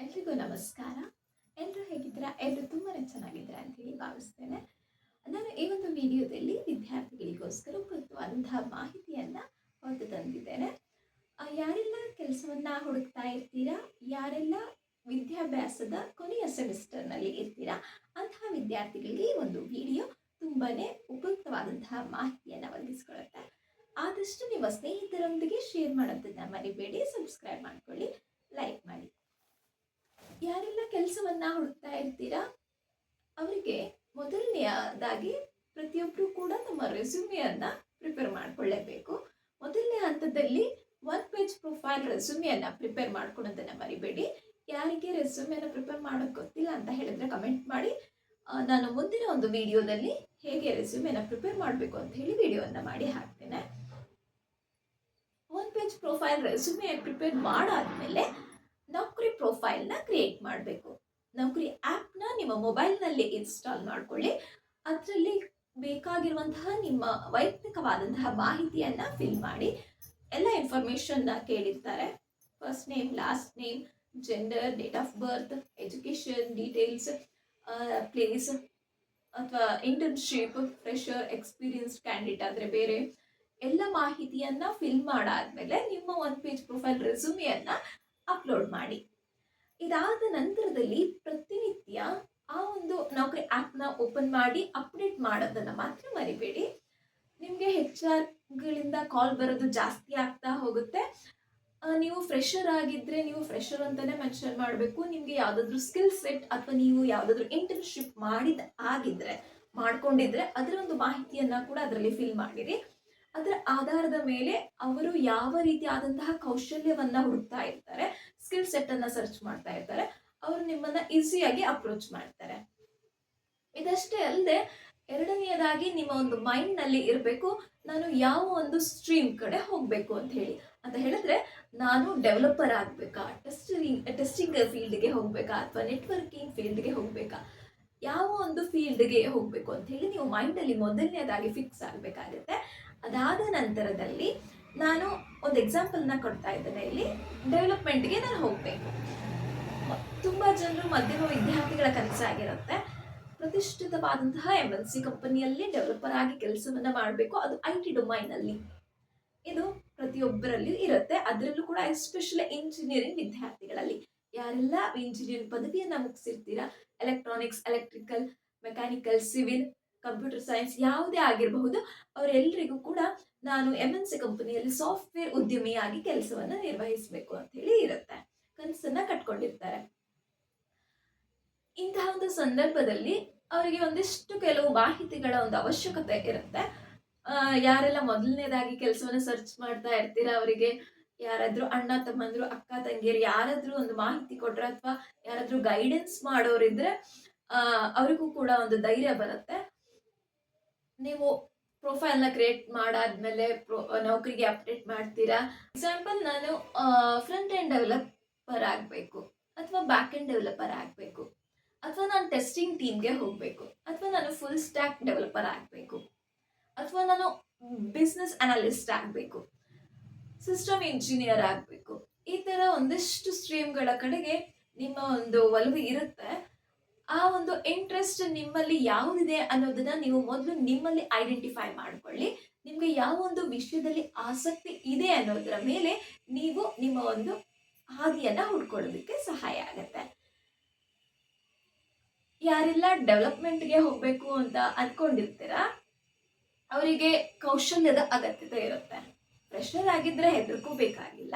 ಎಲ್ರಿಗೂ ನಮಸ್ಕಾರ. ಎಲ್ಲರೂ ಹೇಗಿದ್ದೀರಾ? ಎಲ್ಲರೂ ತುಂಬಾ ಚೆನ್ನಾಗಿದ್ದೀರಾ ಅಂತ ಹೇಳಿ ಭಾವಿಸ್ತೇನೆ. ನಾನು ಈ ಒಂದು ವಿಡಿಯೋದಲ್ಲಿ ವಿದ್ಯಾರ್ಥಿಗಳಿಗೋಸ್ಕರ ಉಪಯುಕ್ತವಾದಂತಹ ಮಾಹಿತಿಯನ್ನು ಹೊತ್ತು ತಂದಿದ್ದೇನೆ. ಯಾರೆಲ್ಲ ಕೆಲಸವನ್ನ ಹುಡುಕ್ತಾ ಇರ್ತೀರಾ? ಯಾರೆಲ್ಲ ವಿದ್ಯಾಭ್ಯಾಸದ ಕೊನೆಯ ಸೆಮಿಸ್ಟರ್ನಲ್ಲಿ ಇರ್ತೀರಾ? ಅಂತಹ ವಿದ್ಯಾರ್ಥಿಗಳಿಗೆ ಈ ಒಂದು ವಿಡಿಯೋ ತುಂಬಾನೇ ಉಪಯುಕ್ತವಾದಂತಹ ಮಾಹಿತಿಯನ್ನು ಒದಗಿಸ್ಕೊಳ್ಳುತ್ತೆ ಆದಷ್ಟು ನಿಮ್ಮ ಸ್ನೇಹಿತರೊಂದಿಗೆ ಶೇರ್ ಮಾಡೋದನ್ನ ಮರಿಬೇಡಿ, ಸಬ್ಸ್ಕ್ರೈಬ್ ಮಾಡ್ಕೊಳ್ಳಿ. ಯಾರೆಲ್ಲ ಕೆಲಸವನ್ನ ಹುಡುಕ್ತಾ ಇರ್ತೀರಾ? ಅವರಿಗೆ ಮೊದಲನೆಯದಾಗಿ ಪ್ರತಿಯೊಬ್ಬರು ಕೂಡ ತಮ್ಮ ರೆಸ್ಯೂಮಿಯನ್ನ ಪ್ರಿಪೇರ್ ಮಾಡ್ಕೊಳ್ಳೇಬೇಕು. ಮೊದಲನೇ ಹಂತದಲ್ಲಿ ಒನ್ ಪೇಜ್ ಪ್ರೊಫೈಲ್ ರೆಸ್ಯೂಮಿಯನ್ನ ಪ್ರಿಪೇರ್ ಮಾಡ್ಕೊಳೋದನ್ನ ಮರಿಬೇಡಿ. ಯಾರಿಗೆ ರೆಸ್ಯೂಮಿಯನ್ನ ಪ್ರಿಪೇರ್ ಮಾಡೋಕೆ ಗೊತ್ತಿಲ್ಲ ಅಂತ ಹೇಳಿದ್ರೆ ಕಮೆಂಟ್ ಮಾಡಿ. ನಾನು ಮುಂದಿನ ಒಂದು ವಿಡಿಯೋದಲ್ಲಿ ಹೇಗೆ ರೆಸ್ಯೂಮಿಯನ್ನ ಪ್ರಿಪೇರ್ ಮಾಡಬೇಕು ಅಂತ ಹೇಳಿ ವಿಡಿಯೋವನ್ನು ಮಾಡಿ ಹಾಕ್ತೇನೆ. One page profile resume prepare ಮಾಡಾದ್ಮೇಲೆ ನೌಕರಿ ಪ್ರೊಫೈಲ್ನ ಕ್ರಿಯೇಟ್ ಮಾಡಬೇಕು. ನೌಕರಿ ಆ್ಯಪ್ನ ನಿಮ್ಮ ಮೊಬೈಲ್ನಲ್ಲಿ ಇನ್ಸ್ಟಾಲ್ ಮಾಡ್ಕೊಳ್ಳಿ. ಅದರಲ್ಲಿ ಬೇಕಾಗಿರುವಂತಹ ನಿಮ್ಮ ವೈಯಕ್ತಿಕವಾದಂತಹ ಮಾಹಿತಿಯನ್ನು ಫಿಲ್ ಮಾಡಿ. ಎಲ್ಲ ಇನ್ಫಾರ್ಮೇಷನ್ನ ಕೇಳಿರ್ತಾರೆ. First name last name gender date of birth education details place ಅಥವಾ ಇಂಟರ್ನ್ಶಿಪ್ ಫ್ರೆಶರ್ ಎಕ್ಸ್ಪೀರಿಯನ್ಸ್ ಕ್ಯಾಂಡಿಡೇಟ್ ಆದರೆ ಬೇರೆ. ಎಲ್ಲ ಮಾಹಿತಿಯನ್ನ ಫಿಲ್ ಮಾಡಾದ್ಮೇಲೆ ನಿಮ್ಮ ಒನ್ ಪೇಜ್ ಪ್ರೊಫೈಲ್ ರೆಸ್ಯೂಮಿಯನ್ನು ಅಪ್ಲೋಡ್ ಮಾಡಿ. ಇದಾದ ನಂತರದಲ್ಲಿ ಪ್ರತಿನಿತ್ಯ ಆ ಒಂದು ನೌಕರಿ ಆ್ಯಪ್ನ ಓಪನ್ ಮಾಡಿ ಅಪ್ಡೇಟ್ ಮಾಡೋದನ್ನು ಮಾತ್ರ ಮರಿಬೇಡಿ. ನಿಮಗೆ ಹೆಚ್ ಆರ್ಗಳಿಂದ ಕಾಲ್ ಬರೋದು ಜಾಸ್ತಿ ಆಗ್ತಾ ಹೋಗುತ್ತೆ. ನೀವು ಫ್ರೆಶರ್ ಆಗಿದ್ರೆ ನೀವು ಫ್ರೆಶರ್ ಅಂತಾನೆ ಮೆನ್ಷನ್ ಮಾಡಬೇಕು. ನಿಮಗೆ ಯಾವುದಾದ್ರೂ ಸ್ಕಿಲ್ ಸೆಟ್ ಅಥವಾ ನೀವು ಯಾವುದಾದ್ರೂ ಇಂಟರ್ನ್ಶಿಪ್ ಮಾಡಿದ, ಆಗಿದ್ರೆ, ಮಾಡ್ಕೊಂಡಿದ್ರೆ ಅದರ ಒಂದು ಮಾಹಿತಿಯನ್ನ ಕೂಡ ಅದರಲ್ಲಿ ಫಿಲ್ ಮಾಡಿರಿ. ಅದರ ಆಧಾರದ ಮೇಲೆ ಅವರು ಯಾವ ರೀತಿಯಾದಂತಹ ಕೌಶಲ್ಯವನ್ನ ಹುಡುಕ್ತಾ ಇರ್ತಾರೆ ಸ್ಕಿಲ್ ಸೆಟ್ ಅನ್ನ ಸರ್ಚ್ ಮಾಡ್ತಾ ಇರ್ತಾರೆ, ಅವರು ನಿಮ್ಮನ್ನ ಈಸಿಯಾಗಿ ಅಪ್ರೋಚ್ ಮಾಡ್ತಾರೆ. ಇದಷ್ಟೇ ಅಲ್ಲದೆ ಎರಡನೆಯದಾಗಿ ನಿಮ್ಮ ಒಂದು ಮೈಂಡ್ನಲ್ಲಿ ಇರಬೇಕು, ನಾನು ಯಾವ ಒಂದು ಸ್ಟ್ರೀಮ್ ಕಡೆ ಹೋಗಬೇಕು ಅಂತ ಹೇಳಿ. ಅಂತ ಹೇಳಿದ್ರೆ, ನಾನು ಡೆವಲಪರ್ ಆಗಬೇಕಾ ಟೆಸ್ಟಿಂಗ್ ಟೆಸ್ಟಿಂಗ್ ಫೀಲ್ಡ್ಗೆ ಹೋಗಬೇಕಾ, ಅಥವಾ ನೆಟ್ವರ್ಕಿಂಗ್ ಫೀಲ್ಡ್ಗೆ ಹೋಗಬೇಕಾ, ಯಾವ ಒಂದು ಫೀಲ್ಡ್ಗೆ ಹೋಗಬೇಕು ಅಂತ ಹೇಳಿ ನೀವು ಮೈಂಡಲ್ಲಿ ಮೊದಲನೇದಾಗಿ ಫಿಕ್ಸ್ ಆಗಬೇಕಾಗುತ್ತೆ. ಅದಾದ ನಂತರದಲ್ಲಿ ನಾನು ಒಂದು ಎಕ್ಸಾಂಪಲ್ನ ಕೊಡ್ತಾ ಇದ್ದೇನೆ. ಇಲ್ಲಿ ಡೆವಲಪ್ಮೆಂಟ್ಗೆ ನಾನು ಹೋಗಬೇಕು. ತುಂಬ ಜನರು ಮಧ್ಯಮ ವಿದ್ಯಾರ್ಥಿಗಳ ಕನಸಾಗಿರುತ್ತೆ ಪ್ರತಿಷ್ಠಿತವಾದಂತಹ ಎಂ ಎಲ್ ಸಿ ಕಂಪನಿಯಲ್ಲಿ ಡೆವಲಪರ್ ಆಗಿ ಕೆಲಸವನ್ನು ಮಾಡಬೇಕು. ಅದು ಐ ಟಿ ಡೊಮೈನಲ್ಲಿ ಇದು ಪ್ರತಿಯೊಬ್ಬರಲ್ಲಿಯೂ ಇರುತ್ತೆ. ಅದರಲ್ಲೂ ಕೂಡ ಎಸ್ಪೆಷಲಿ ಇಂಜಿನಿಯರಿಂಗ್ ವಿದ್ಯಾರ್ಥಿಗಳಲ್ಲಿ. ಯಾರೆಲ್ಲ ಇಂಜಿನಿಯರಿಂಗ್ ಪದವಿಯನ್ನ ಮುಗಿಸಿರ್ತೀರಾ? Electronics electrical mechanical civil computer science ಯಾವುದೇ ಆಗಿರಬಹುದು ಅವರೆಲ್ಲರಿಗೂ ಕೂಡ ನಾನು ಎಂ ಎನ್ ಸಿ ಕಂಪನಿಯಲ್ಲಿ ಸಾಫ್ಟ್ವೇರ್ ಉದ್ಯಮಿಯಾಗಿ ಕೆಲಸವನ್ನು ನಿರ್ವಹಿಸಬೇಕು ಅಂತ ಹೇಳಿ ಇರುತ್ತೆ ಕನಸನ್ನ ಕಟ್ಕೊಂಡಿರ್ತಾರೆ. ಇಂತಹ ಒಂದು ಸಂದರ್ಭದಲ್ಲಿ ಅವರಿಗೆ ಒಂದಿಷ್ಟು ಕೆಲವು ಮಾಹಿತಿಗಳ ಒಂದು ಅವಶ್ಯಕತೆ ಇರುತ್ತೆ. ಯಾರೆಲ್ಲ ಮೊದಲನೇದಾಗಿ ಕೆಲಸವನ್ನ ಸರ್ಚ್ ಮಾಡ್ತಾ ಇರ್ತೀರಾ ಅವರಿಗೆ? ಯಾರಾದ್ರೂ ಅಣ್ಣ ತಮ್ಮಂದ್ರು ಅಕ್ಕ ತಂಗಿಯರು ಯಾರಾದ್ರೂ ಒಂದು ಮಾಹಿತಿ ಕೊಟ್ರೆ ಅಥವಾ ಯಾರಾದ್ರೂ ಗೈಡೆನ್ಸ್ ಮಾಡೋರಿದ್ರೆ ಆ, ಅವ್ರಿಗೂ ಕೂಡ ಒಂದು ಧೈರ್ಯ ಬರುತ್ತೆ. ನೀವು ಪ್ರೊಫೈಲ್ನ ಕ್ರಿಯೇಟ್ ಮಾಡಾದ್ಮೇಲೆ ಪ್ರೊ ನೌಕರಿಗೆ ಅಪ್ಡೇಟ್ ಮಾಡ್ತೀರಾ? ಎಕ್ಸಾಂಪಲ್ ನಾನು ಫ್ರಂಟ್ ಎಂಡ್ ಡೆವಲಪರ್ ಆಗಬೇಕು ಅಥವಾ ಬ್ಯಾಕ್ ಎಂಡ್ ಡೆವಲಪರ್ ಆಗಬೇಕು ಅಥವಾ ನಾನು ಟೆಸ್ಟಿಂಗ್ ಟೀಮ್ಗೆ ಹೋಗಬೇಕು ಅಥವಾ ನಾನು ಫುಲ್ ಸ್ಟ್ಯಾಕ್ ಡೆವಲಪರ್ ಆಗಬೇಕು ಅಥವಾ ನಾನು ಬಿಸ್ನೆಸ್ ಅನಾಲಿಸ್ಟ್ ಆಗಬೇಕು ಸಿಸ್ಟಮ್ ಇಂಜಿನಿಯರ್ ಆಗಬೇಕು. ಈ ಥರ ಒಂದಿಷ್ಟು ಸ್ಟ್ರೀಮ್ಗಳ ಕಡೆಗೆ ನಿಮ್ಮ ಒಂದು ಒಲವು ಇರುತ್ತೆ. ಆ ಒಂದು ಇಂಟ್ರೆಸ್ಟ್ ನಿಮ್ಮಲ್ಲಿ ಯಾವುದಿದೆ ಅನ್ನೋದನ್ನ ನೀವು ಮೊದಲು ನಿಮ್ಮಲ್ಲಿ ಐಡೆಂಟಿಫೈ ಮಾಡ್ಕೊಳ್ಳಿ. ನಿಮಗೆ ಯಾವ ಒಂದು ವಿಷಯದಲ್ಲಿ ಆಸಕ್ತಿ ಇದೆ ಅನ್ನೋದರ ಮೇಲೆ ನೀವು ನಿಮ್ಮ ಒಂದು ಹಾದಿಯನ್ನ ಹುಡ್ಕೊಳ್ಳೋದಕ್ಕೆ ಸಹಾಯ ಆಗುತ್ತೆ. ಯಾರೆಲ್ಲ ಡೆವಲಪ್ಮೆಂಟ್ಗೆ ಹೋಗಬೇಕು ಅಂತ ಅನ್ಕೊಂಡಿರ್ತೀರ? ಅವರಿಗೆ ಕೌಶಲ್ಯದ ಅಗತ್ಯತೆ ಇರುತ್ತೆ. ಫ್ರೆಶರ್ ಆಗಿದ್ರೆ ಹೆದರ್ಕೋಬೇಕಾಗಿಲ್ಲ.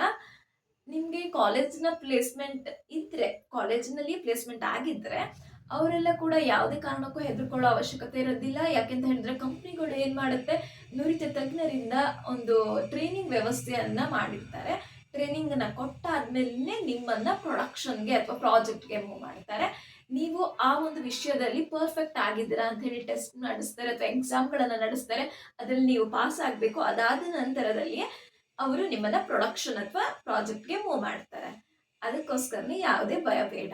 ನಿಮಗೆ ಕಾಲೇಜಿನ ಪ್ಲೇಸ್ಮೆಂಟ್ ಇದ್ರೆ ಕಾಲೇಜಿನಲ್ಲಿ ಪ್ಲೇಸ್ಮೆಂಟ್ ಆಗಿದ್ರೆ ಅವರೆಲ್ಲ ಕೂಡ ಯಾವುದೇ ಕಾರಣಕ್ಕೂ ಹೆದರ್ಕೊಳ್ಳೋ ಅವಶ್ಯಕತೆ ಇರೋದಿಲ್ಲ. ಯಾಕೆಂತ ಹೇಳಿದ್ರೆ ಕಂಪ್ನಿಗಳು ಏನು ಮಾಡುತ್ತೆ? ನುರಿತ ತಜ್ಞರಿಂದ ಒಂದು ಟ್ರೈನಿಂಗ್ ವ್ಯವಸ್ಥೆಯನ್ನ ಮಾಡಿರ್ತಾರೆ. ಟ್ರೈನಿಂಗನ್ನು ಕೊಟ್ಟಾದ್ಮೇಲೆ ನಿಮ್ಮನ್ನ ಪ್ರೊಡಕ್ಷನ್ಗೆ ಅಥವಾ ಪ್ರಾಜೆಕ್ಟ್ಗೆ ಮೂವ್ ಮಾಡ್ತಾರೆ. ನೀವು ಆ ಒಂದು ವಿಷಯದಲ್ಲಿ ಪರ್ಫೆಕ್ಟ್ ಆಗಿದ್ದೀರಾ ಅಂತ ಹೇಳಿ ಟೆಸ್ಟ್ ನಡೆಸ್ತಾರೆ ಅಥವಾ ಎಕ್ಸಾಮ್ಗಳನ್ನು ನಡೆಸ್ತಾರೆ. ಅದರಲ್ಲಿ ನೀವು ಪಾಸ್ ಆಗಬೇಕು. ಅದಾದ ನಂತರದಲ್ಲಿ ಅವರು ನಿಮ್ಮನ್ನ ಪ್ರೊಡಕ್ಷನ್ ಅಥವಾ ಪ್ರಾಜೆಕ್ಟ್ಗೆ ಮೂವ್ ಮಾಡ್ತಾರೆ. ಅದಕ್ಕೋಸ್ಕರನೇ ಯಾವುದೇ ಭಯ ಬೇಡ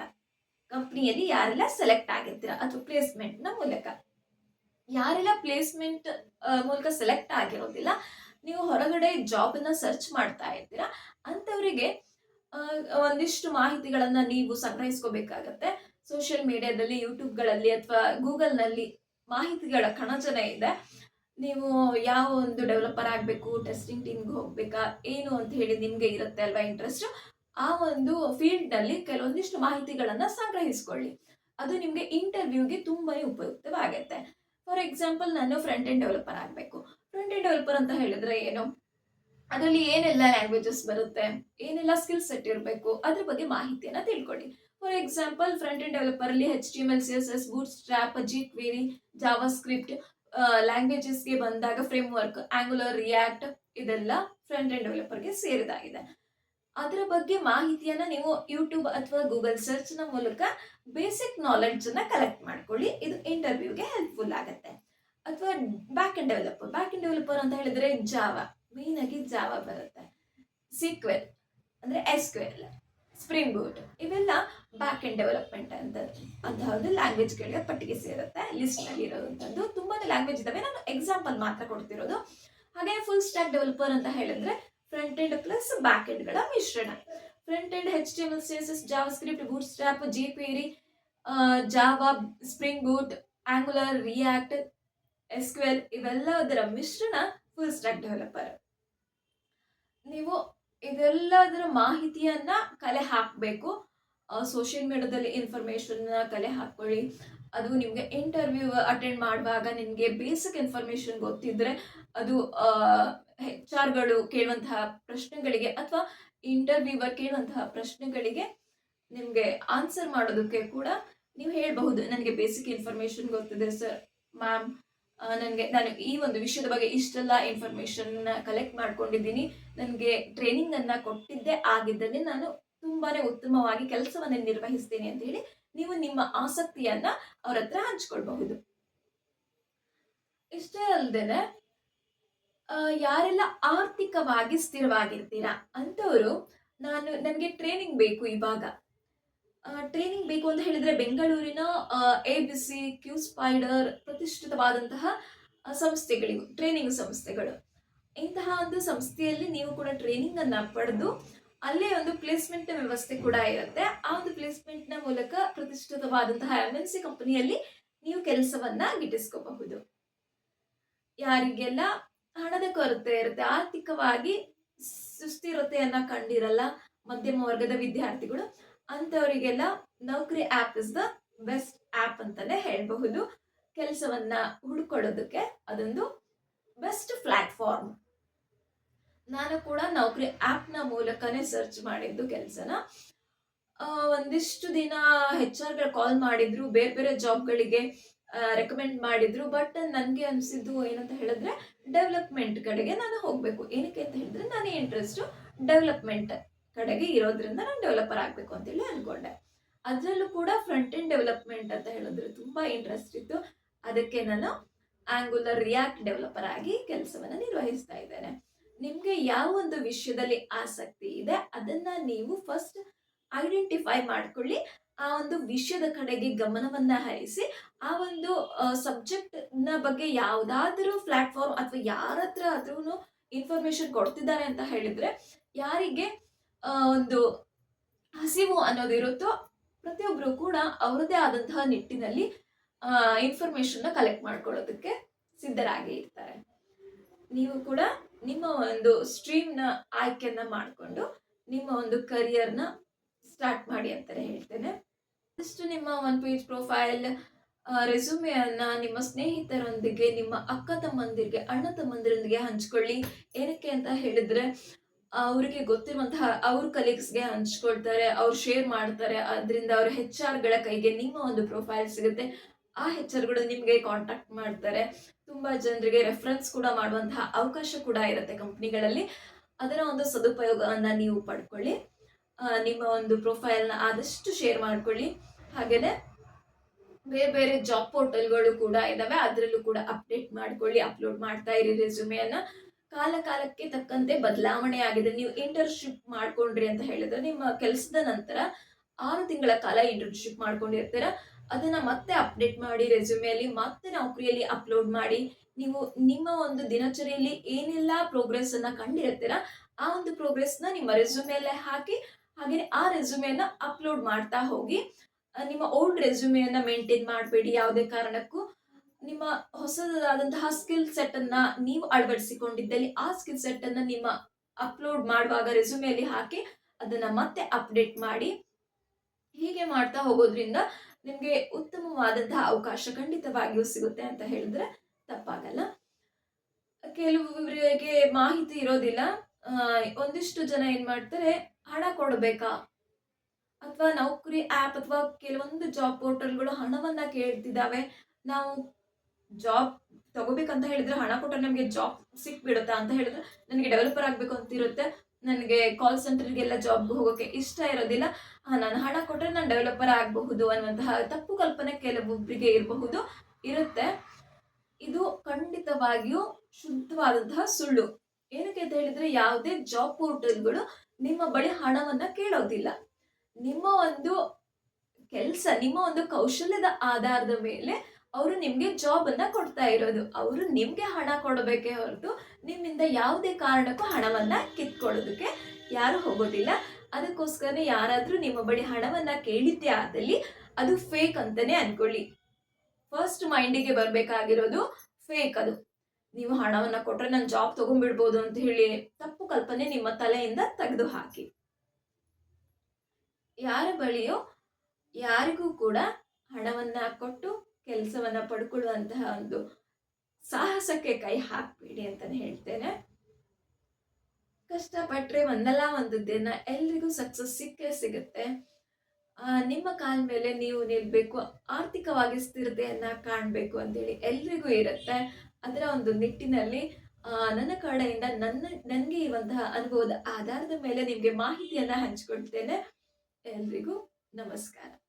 ಕಂಪ್ನಿಯಲ್ಲಿ ಯಾರೆಲ್ಲ ಸೆಲೆಕ್ಟ್ ಆಗಿರ್ತೀರಾ ಅಥವಾ ಪ್ಲೇಸ್ಮೆಂಟ್ನ ಮೂಲಕ. ಯಾರೆಲ್ಲ ಪ್ಲೇಸ್ಮೆಂಟ್ ಮೂಲಕ ಸೆಲೆಕ್ಟ್ ಆಗಿರೋದಿಲ್ಲ, ನೀವು ಹೊರಗಡೆ ಜಾಬನ್ನ ಸರ್ಚ್ ಮಾಡ್ತಾ ಇರ್ತೀರಾ, ಅಂಥವರಿಗೆ ಒಂದಿಷ್ಟು ಮಾಹಿತಿಗಳನ್ನು ನೀವು ಸಂಗ್ರಹಿಸ್ಕೋಬೇಕಾಗತ್ತೆ. ಸೋಷಿಯಲ್ ಮೀಡಿಯಾದಲ್ಲಿ, ಯೂಟ್ಯೂಬ್ಗಳಲ್ಲಿ ಅಥವಾ ಗೂಗಲ್ನಲ್ಲಿ ಮಾಹಿತಿಗಳ ಕಣಜನ ಇದೆ. ನೀವು ಯಾವ ಒಂದು ಡೆವಲಪರ್ ಆಗಬೇಕು, ಟೆಸ್ಟಿಂಗ್ ಟೀಮ್ಗೆ ಹೋಗ್ಬೇಕಾ, ಏನು ಅಂತ ಹೇಳಿ ನಿಮಗೆ ಇರುತ್ತೆ ಅಲ್ವಾ ಇಂಟ್ರೆಸ್ಟ್? ಆ ಒಂದು ಫೀಲ್ಡಲ್ಲಿ ಕೆಲವೊಂದಿಷ್ಟು ಮಾಹಿತಿಗಳನ್ನು ಸಂಗ್ರಹಿಸ್ಕೊಳ್ಳಿ. ಅದು ನಿಮಗೆ ಇಂಟರ್ವ್ಯೂಗೆ ತುಂಬಾನೇ ಉಪಯುಕ್ತವಾಗುತ್ತೆ. ಫಾರ್ ಎಕ್ಸಾಂಪಲ್ ನಾನು ಫ್ರಂಟ್ ಎಂಡ್ ಡೆವಲಪರ್ ಆಗಬೇಕು. ಫ್ರಂಟ್ ಎಂಡ್ ಡೆವಲಪರ್ ಅಂತ ಹೇಳಿದ್ರೆ ಏನು? ಅದರಲ್ಲಿ ಏನೆಲ್ಲ ಲ್ಯಾಂಗ್ವೇಜಸ್ ಬರುತ್ತೆ? ಏನೆಲ್ಲ ಸ್ಕಿಲ್ ಸೆಟ್ ಇರಬೇಕು? ಅದ್ರ ಬಗ್ಗೆ ಮಾಹಿತಿಯನ್ನ ತಿಳ್ಕೊಳ್ಳಿ. For example front end developer ಅಲ್ಲಿ H T L C S S bootstrap jQuery JavaScript ಲ್ಯಾಂಗ್ವೇಜಸ್ಗೆ ಬಂದಾಗ ಫ್ರೇಮ್ ವರ್ಕ್ ಆಂಗುಲರ್ ರಿಯಾಕ್ಟ್ ಇದೆಲ್ಲ ಫ್ರಂಟ್ ಎಂಡ್ ಡೆವಲಪರ್ಗೆ ಸೇರಿದಾಗಿದೆ. ಅದರ ಬಗ್ಗೆ ಮಾಹಿತಿಯನ್ನ ನೀವು ಯೂಟ್ಯೂಬ್ ಅಥವಾ ಗೂಗಲ್ ಸರ್ಚ್ನ ಮೂಲಕ ಬೇಸಿಕ್ ನಾಲೆಡ್ಜ್ ಅನ್ನ ಕಲೆಕ್ಟ್ ಮಾಡ್ಕೊಳ್ಳಿ. ಇದು ಇಂಟರ್ವ್ಯೂಗೆ ಹೆಲ್ಪ್ಫುಲ್ ಆಗುತ್ತೆ. ಅಥವಾ back end developer back end developer ಅಂತ ಹೇಳಿದ್ರೆ ಜಾವಾ ಮೇನ್ ಆಗಿ ಜಾವಾ ಬರುತ್ತೆ. ಸಿಕ್ವೆಲ್ ಅಂದ್ರೆ ಎಸ್ಕ್ವೆಲ್ ಸ್ಪ್ರಿಂಗ್ ಬೂಟ್ ಇವೆಲ್ಲ ಬ್ಯಾಕ್ ಅಂಡ್ ಡೆವಲಪ್ಮೆಂಟ್ ಅಂತ, ಅಂತಹದ್ದು ಲ್ಯಾಂಗ್ವೇಜ್ಗಳಿಗೆ ಪಟ್ಟಿಗೆ ಸೇರುತ್ತೆ. ಲಿಸ್ಟ್ನಲ್ಲಿ ತುಂಬಾ ತುಂಬಾನೇ ಲ್ಯಾಂಗ್ವೇಜ್ ಇದಾವೆ. ನಾನು ಎಕ್ಸಾಂಪಲ್ ಮಾತ್ರ ಕೊಡ್ತಿರೋದು. ಹಾಗೆ ಫುಲ್ ಸ್ಟ್ಯಾಕ್ ಡೆವಲಪರ್ ಅಂತ ಹೇಳಿದ್ರೆ ಫ್ರಂಟ್ ಎಂಡ್ ಪ್ಲಸ್ ಬ್ಯಾಕ್ ಎಂಡ್ಗಳ ಮಿಶ್ರಣ. Front end H T M L C S S JavaScript bootstrap jQuery Java spring boot Angular React SQL ಇವೆಲ್ಲದರ ಮಿಶ್ರಣ ಫುಲ್ ಸ್ಟ್ಯಾಕ್ ಡೆವಲಪರ್ ನೀವು ಇದೆಲ್ಲದರ ಮಾಹಿತಿಯನ್ನ ಕಲೆ ಹಾಕಬೇಕು. ಸೋಷಿಯಲ್ ಮೀಡಿಯಾದಲ್ಲಿ ಇನ್ಫಾರ್ಮೇಶನ್ ಕಲೆ ಹಾಕ್ಕೊಳ್ಳಿ. ಅದು ನಿಮಗೆ ಇಂಟರ್ವ್ಯೂ ಅಟೆಂಡ್ ಮಾಡುವಾಗ ನಿಮಗೆ ಬೇಸಿಕ್ ಇನ್ಫಾರ್ಮೇಶನ್ ಗೊತ್ತಿದ್ರೆ ಅದು ಹೆಚ್ ಆರ್ಗಳು ಕೇಳುವಂತಹ ಪ್ರಶ್ನೆಗಳಿಗೆ ಅಥವಾ ಇಂಟರ್ವ್ಯೂವರ್ ಕೇಳುವಂತಹ ಪ್ರಶ್ನೆಗಳಿಗೆ ನಿಮಗೆ ಆನ್ಸರ್ ಮಾಡೋದಕ್ಕೆ ಕೂಡ ನೀವು ಹೇಳಬಹುದು. ನನಗೆ ಬೇಸಿಕ್ ಇನ್ಫಾರ್ಮೇಶನ್ ಗೊತ್ತಿದೆ ಸರ್ ಮ್ಯಾಮ್ ನನಗೆ ನಾನು ಈ ಒಂದು ವಿಷಯದ ಬಗ್ಗೆ ಇಷ್ಟೆಲ್ಲ ಇನ್ಫಾರ್ಮೇಶನ್ ಕಲೆಕ್ಟ್ ಮಾಡ್ಕೊಂಡಿದ್ದೀನಿ. ನನಗೆ ಟ್ರೈನಿಂಗ್ ಅನ್ನ ಕೊಟ್ಟಿದ್ದೇ ಆಗಿದ್ದಲ್ಲಿ ನಾನು ತುಂಬಾನೇ ಉತ್ತಮವಾಗಿ ಕೆಲಸವನ್ನು ನಿರ್ವಹಿಸ್ತೀನಿ ಅಂತ ಹೇಳಿ ನೀವು ನಿಮ್ಮ ಆಸಕ್ತಿಯನ್ನ ಅವರ ಹತ್ರ ಹಂಚ್ಕೊಳ್ಬಹುದು. ಇಷ್ಟೇ ಆ, ಯಾರೆಲ್ಲ ಆರ್ಥಿಕವಾಗಿ ಸ್ಥಿರವಾಗಿರ್ತೀರಾ ಅಂಥವರು ನಾನು, ನನಗೆ ಟ್ರೈನಿಂಗ್ ಬೇಕು ಇವಾಗ. ಟ್ರೈನಿಂಗ್ ಬೇಕು ಅಂತ ಹೇಳಿದ್ರೆ ಬೆಂಗಳೂರಿನ A B C Q spider ಪ್ರತಿಷ್ಠಿತವಾದಂತಹ ಸಂಸ್ಥೆಗಳಿವು ಟ್ರೈನಿಂಗ್ ಸಂಸ್ಥೆಗಳು. ಇಂತಹ ಒಂದು ಸಂಸ್ಥೆಯಲ್ಲಿ ನೀವು ಕೂಡ ಟ್ರೈನಿಂಗ್ ಅನ್ನ ಪಡೆದು, ಅಲ್ಲೇ ಒಂದು ಪ್ಲೇಸ್ಮೆಂಟ್ ವ್ಯವಸ್ಥೆ ಕೂಡ ಇರುತ್ತೆ. ಆ ಒಂದು ಪ್ಲೇಸ್ಮೆಂಟ್ನ ಮೂಲಕ ಪ್ರತಿಷ್ಠಿತವಾದಂತಹ ಎಂ ಎನ್ ಸಿ ಕಂಪನಿಯಲ್ಲಿ ನೀವು ಕೆಲಸವನ್ನ ಗಿಟ್ಟಿಸ್ಕೋಬಹುದು. ಯಾರಿಗೆಲ್ಲ ಹಣದ ಕೊರತೆ ಇರುತ್ತೆ. ಆರ್ಥಿಕವಾಗಿ ಸುಸ್ಥಿರತೆಯನ್ನ ಕಂಡಿರಲ್ಲ ಮಧ್ಯಮ ವರ್ಗದ ವಿದ್ಯಾರ್ಥಿಗಳು. ಅಂಥವರಿಗೆಲ್ಲ Naukri app is the best app ಅಂತಾನೆ ಹೇಳಬಹುದು. ಕೆಲಸವನ್ನ ಹುಡ್ಕೊಳ್ಳೋದಕ್ಕೆ ಅದೊಂದು ಬೆಸ್ಟ್ ಪ್ಲಾಟ್ಫಾರ್ಮ್ ನಾನು ಕೂಡ ನೌಕರಿ ಆ್ಯಪ್ನ ಮೂಲಕನೇ ಸರ್ಚ್ ಮಾಡಿದ್ದು ಕೆಲಸನ. ಒಂದಿಷ್ಟು ದಿನ ಹೆಚ್ ಆರ್ಗಳು ಕಾಲ್ ಮಾಡಿದ್ರು ಬೇರೆ ಬೇರೆ ಜಾಬ್ಗಳಿಗೆ ರೆಕಮೆಂಡ್ ಮಾಡಿದ್ರು ಬಟ್ ನನಗೆ ಅನಿಸಿದ್ದು ಏನಂತ ಹೇಳಿದ್ರೆ ಡೆವಲಪ್ಮೆಂಟ್ ಕಡೆಗೆ ನಾನು ಹೋಗಬೇಕು. ಏನಕ್ಕೆ ಅಂತ ಹೇಳಿದ್ರೆ ನನ್ನ ಇಂಟ್ರೆಸ್ಟು ಡೆವಲಪ್ಮೆಂಟ್ ಕಡೆಗೆ ಇರೋದ್ರಿಂದ ನಾನು ಡೆವಲಪರ್ ಆಗಬೇಕು ಅಂತೇಳಿ ಅನ್ಕೊಂಡೆ. ಅದರಲ್ಲೂ ಕೂಡ ಫ್ರಂಟ್ ಎಂಡ್ ಡೆವಲಪ್ಮೆಂಟ್ ಅಂತ ಹೇಳಿದ್ರೆ ತುಂಬಾ ಇಂಟ್ರೆಸ್ಟ್ ಇತ್ತು. ಅದಕ್ಕೆ ನಾನು ಆಂಗುಲರ್ ರಿಯಾಕ್ಟ್ ಡೆವಲಪರ್ ಆಗಿ ಕೆಲಸವನ್ನು ನಿರ್ವಹಿಸ್ತಾ ಇದ್ದೇನೆ. ನಿಮಗೆ ಯಾವ ಒಂದು ವಿಷಯದಲ್ಲಿ ಆಸಕ್ತಿ ಇದೆ, ಅದನ್ನ ನೀವು ಫಸ್ಟ್ ಐಡೆಂಟಿಫೈ ಮಾಡ್ಕೊಳ್ಳಿ. ಆ ಒಂದು ವಿಷಯದ ಕಡೆಗೆ ಗಮನವನ್ನ ಹರಿಸಿ, ಆ ಒಂದು ಸಬ್ಜೆಕ್ಟ್ನ ಬಗ್ಗೆ ಯಾವ್ದಾದ್ರೂ ಪ್ಲಾಟ್ಫಾರ್ಮ್ ಅಥವಾ ಯಾರ ಹತ್ರ ಆದ್ರೂ ಇನ್ಫಾರ್ಮೇಶನ್ ಕೊಡ್ತಿದ್ದಾರೆ ಅಂತ ಹೇಳಿದ್ರೆ, ಯಾರಿಗೆ ಒಂದು ಹಸಿವು ಅನ್ನೋದಿರುತ್ತೋ ಪ್ರತಿಯೊಬ್ಬರು ಕೂಡ ಅವರದೇ ಆದಂತಹ ನಿಟ್ಟಿನಲ್ಲಿ ಇನ್ಫಾರ್ಮೇಶನ್ನ ಕಲೆಕ್ಟ್ ಮಾಡ್ಕೊಳ್ಳೋದಕ್ಕೆ ಸಿದ್ಧರಾಗಿ ಇರ್ತಾರೆ. ನೀವು ಕೂಡ ನಿಮ್ಮ ಒಂದು ಸ್ಟ್ರೀಮ್ನ ಆಯ್ಕೆಯನ್ನ ಮಾಡಿಕೊಂಡು ನಿಮ್ಮ ಒಂದು ಕರಿಯರ್ನ ಸ್ಟಾರ್ಟ್ ಮಾಡಿ ಅಂತಲೇ ಹೇಳ್ತೇನೆ. ಇಷ್ಟು ನಿಮ್ಮ ಒನ್ ಪೇಜ್ ಪ್ರೊಫೈಲ್ ರೆಸ್ಯೂಮೆಯನ್ನು ನಿಮ್ಮ ಸ್ನೇಹಿತರೊಂದಿಗೆ, ನಿಮ್ಮ ಅಕ್ಕ ತಮ್ಮಂದಿರಿಗೆ ಅಣ್ಣ ತಮ್ಮಂದಿರೊಂದಿಗೆ ಹಂಚ್ಕೊಳ್ಳಿ. ಏನಕ್ಕೆ ಅಂತ ಹೇಳಿದ್ರೆ, ಅವರಿಗೆ ಗೊತ್ತಿರುವಂತಹ ಅವ್ರ ಕಲೀಗ್ಸ್ಗೆ ಹಂಚ್ಕೊಳ್ತಾರೆ, ಅವ್ರು ಶೇರ್ ಮಾಡ್ತಾರೆ. ಅದರಿಂದ ಅವ್ರ ಹೆಚ್ ಆರ್ಗಳ ಕೈಗೆ ನಿಮ್ಮ ಒಂದು ಪ್ರೊಫೈಲ್ ಸಿಗುತ್ತೆ. ಆ ಹೆಚ್ ಆರ್ಗಳು ನಿಮಗೆ ಕಾಂಟ್ಯಾಕ್ಟ್ ಮಾಡ್ತಾರೆ. ತುಂಬಾ ಜನರಿಗೆ ರೆಫರೆನ್ಸ್ ಕೂಡ ಮಾಡುವಂತಹ ಅವಕಾಶ ಕೂಡ ಇರುತ್ತೆ ಕಂಪ್ನಿಗಳಲ್ಲಿ ಅದರ ಒಂದು ಸದುಪಯೋಗವನ್ನು ನೀವು ಪಡ್ಕೊಳ್ಳಿ. ನಿಮ್ಮ ಒಂದು ಪ್ರೊಫೈಲ್ನ ಆದಷ್ಟು ಶೇರ್ ಮಾಡ್ಕೊಳ್ಳಿ. ಹಾಗೇನೆ ಬೇರೆ ಬೇರೆ ಜಾಬ್ ಪೋರ್ಟಲ್ಗಳು ಕೂಡ ಇದಾವೆ. ಅದರಲ್ಲೂ ಕೂಡ ಅಪ್ಡೇಟ್ ಮಾಡ್ಕೊಳ್ಳಿ ಅಪ್ಲೋಡ್ ಮಾಡ್ತಾ ಇರಿ ರೆಸ್ಯೂಮೆಯನ್ನು ಕಾಲ ಕಾಲಕ್ಕೆ ತಕ್ಕಂತೆ ಬದಲಾವಣೆ ಆಗಿದೆ. ನೀವು ಇಂಟರ್ನ್ಶಿಪ್ ಮಾಡ್ಕೊಂಡ್ರಿ ಅಂತ ಹೇಳಿದ್ರೆ ನಿಮ್ಮ ಕೆಲಸದ ನಂತರ ಆರು ತಿಂಗಳ ಕಾಲ ಇಂಟರ್ನ್ಶಿಪ್ ಮಾಡ್ಕೊಂಡಿರ್ತೀರ. ಅದನ್ನ ಮತ್ತೆ ಅಪ್ಡೇಟ್ ಮಾಡಿ ರೆಸ್ಯೂಮೆಯಲ್ಲಿ ಮತ್ತೆ ನೌಕರಿಯಲ್ಲಿ ಅಪ್ಲೋಡ್ ಮಾಡಿ, ನೀವು ನಿಮ್ಮ ಒಂದು ದಿನಚರಿಯಲ್ಲಿ ಏನೆಲ್ಲ ಪ್ರೋಗ್ರೆಸ್ ಅನ್ನ ಕಂಡಿರ್ತೀರ, ಆ ಒಂದು ಪ್ರೋಗ್ರೆಸ್ನ ನಿಮ್ಮ ರೆಸ್ಯೂಮೆಯಲ್ಲೇ ಹಾಕಿ ಹಾಗೆಯೇ ಆ ರೆಸ್ಯೂಮೆಯನ್ನು ಅಪ್ಲೋಡ್ ಮಾಡ್ತಾ ಹೋಗಿ ನಿಮ್ಮ ಓಲ್ಡ್ ರೆಸ್ಯೂಮೆಯನ್ನು ಮೇಂಟೈನ್ ಮಾಡಬೇಡಿ ಯಾವುದೇ ಕಾರಣಕ್ಕೂ. ನಿಮ್ಮ ಹೊಸದಾದಂತಹ ಸ್ಕಿಲ್ ಸೆಟ್ ಅನ್ನ ನೀವು ಅಳವಡಿಸಿಕೊಂಡಿದ್ದಲ್ಲಿ ಆ ಸ್ಕಿಲ್ ಸೆಟ್ ಅನ್ನ ನಿಮ್ಮ ಅಪ್ಲೋಡ್ ಮಾಡುವಾಗ ರೆಸ್ಯೂಮೆಯಲ್ಲಿ ಹಾಕಿ ಅದನ್ನ ಮತ್ತೆ ಅಪ್ಡೇಟ್ ಮಾಡಿ. ಹೀಗೆ ಮಾಡ್ತಾ ಹೋಗೋದ್ರಿಂದ ನಿಮಗೆ ಉತ್ತಮವಾದಂತಹ ಅವಕಾಶ ಖಂಡಿತವಾಗಿಯೂ ಸಿಗುತ್ತೆ ಅಂತ ಹೇಳಿದ್ರೆ ತಪ್ಪಾಗಲ್ಲ. ಕೆಲವರಿಗೆ ಮಾಹಿತಿ ಇರೋದಿಲ್ಲ. ಒಂದಿಷ್ಟು ಜನ ಏನ್ ಮಾಡ್ತಾರೆ ಹಣ ಕೊಡಬೇಕಾ? ಅಥವಾ ನೌಕರಿ ಆ್ಯಪ್ ಅಥವಾ ಕೆಲವೊಂದು ಜಾಬ್ ಪೋರ್ಟಲ್ಗಳು ಹಣವನ್ನ ಕೇಳ್ತಿದ್ದಾವೆ. ನಾವು ಜಾಬ್ ತಗೋಬೇಕಂತ ಹೇಳಿದ್ರೆ ಹಣ ಕೊಟ್ಟರೆ ನಮಗೆ ಜಾಬ್ ಸಿಕ್ಬಿಡುತ್ತಾ ಅಂತ ಹೇಳಿದ್ರೆ ನನಗೆ ಡೆವಲಪರ್ ಆಗಬೇಕು ಅಂತಿರುತ್ತೆ. ನನಗೆ ಕಾಲ್ ಸೆಂಟರ್ಗೆಲ್ಲ ಜಾಬ್ ಹೋಗೋಕೆ ಇಷ್ಟ ಇರೋದಿಲ್ಲ. ನಾನು ಹಣ ಕೊಟ್ಟರೆ ನಾನು ಡೆವಲಪರ್ ಆಗಬಹುದು ಅನ್ನುವಂತಹ ತಪ್ಪು ಕಲ್ಪನೆ ಕೆಲವೊಬ್ಬರಿಗೆ ಇರಬಹುದು, ಇರುತ್ತೆ. ಇದು ಖಂಡಿತವಾಗಿಯೂ ಶುದ್ಧವಾದಂತಹ ಸುಳ್ಳು. ಏನಕ್ಕೆ ಅಂತ ಹೇಳಿದ್ರೆ ಯಾವುದೇ ಜಾಬ್ ಪೋರ್ಟಲ್ಗಳು ನಿಮ್ಮ ಬಳಿ ಹಣವನ್ನ ಕೇಳೋದಿಲ್ಲ. ನಿಮ್ಮ ಒಂದು ಕೆಲಸ, ನಿಮ್ಮ ಒಂದು ಕೌಶಲ್ಯದ ಆಧಾರದ ಮೇಲೆ ಅವರು ನಿಮ್ಗೆ ಜಾಬ್ ಅನ್ನ ಕೊಡ್ತಾ ಇರೋದು. ಅವರು ನಿಮ್ಗೆ ಹಣ ಕೊಡಬೇಕೇ ಹೊರತು ನಿಮ್ಮಿಂದ ಯಾವುದೇ ಕಾರಣಕ್ಕೂ ಹಣವನ್ನ ಕಿತ್ಕೊಳ್ಳೋದಕ್ಕೆ ಯಾರು ಹೋಗೋದಿಲ್ಲ. ಅದಕ್ಕೋಸ್ಕರ ಯಾರಾದ್ರೂ ನಿಮ್ಮ ಬಳಿ ಹಣವನ್ನ ಕೇಳಿದ್ದೆ ಆದಲ್ಲಿ ಅದು ಫೇಕ್ ಅಂತಾನೆ ಅನ್ಕೊಳ್ಳಿ. ಫಸ್ಟ್ ಮೈಂಡಿಗೆ ಬರಬೇಕಾಗಿರೋದು ಫೇಕ್ ಅದು. ನೀವು ಹಣವನ್ನ ಕೊಟ್ರೆ ನಾನು ಜಾಬ್ ತಗೊಂಡ್ಬಿಡ್ಬೋದು ಅಂತ ಹೇಳಿ ತಪ್ಪು ಕಲ್ಪನೆ ನಿಮ್ಮ ತಲೆಯಿಂದ ತೆಗೆದು ಹಾಕಿ ಯಾರ ಬಳಿಯೋ ಯಾರಿಗೂ ಕೂಡ ಹಣವನ್ನ ಕೊಟ್ಟು ಕೆಲಸವನ್ನ ಪಡ್ಕೊಳ್ಳುವಂತಹ ಒಂದು ಸಾಹಸಕ್ಕೆ ಕೈ ಹಾಕ್ಬೇಡಿ ಅಂತಾನೆ ಹೇಳ್ತೇನೆ. ಕಷ್ಟಪಟ್ರೆ ಒಂದಲ್ಲ ಒಂದು ದಿನ ಎಲ್ರಿಗೂ ಸಕ್ಸಸ್ ಸಿಕ್ಕೇ ಸಿಗುತ್ತೆ. ನಿಮ್ಮ ಕಾಲ ಮೇಲೆ ನೀವು ನಿಲ್ಬೇಕು, ಆರ್ಥಿಕವಾಗಿ ಸ್ಥಿರತೆಯನ್ನ ಕಾಣಬೇಕು ಅಂತೇಳಿ ಎಲ್ರಿಗೂ ಇರುತ್ತೆ. ಅದರ ಒಂದು ನಿಟ್ಟಿನಲ್ಲಿ ನನ್ನ ಕಡೆಯಿಂದ ನನ್ನ, ನನಗೆ ಇರುವಂತಹ ಅನುಭವದ ಆಧಾರದ ಮೇಲೆ ನಿಮಗೆ ಮಾಹಿತಿಯನ್ನ ಹಂಚಿಕೊಳ್ತೇನೆ. ಎಲ್ರಿಗೂ ನಮಸ್ಕಾರ.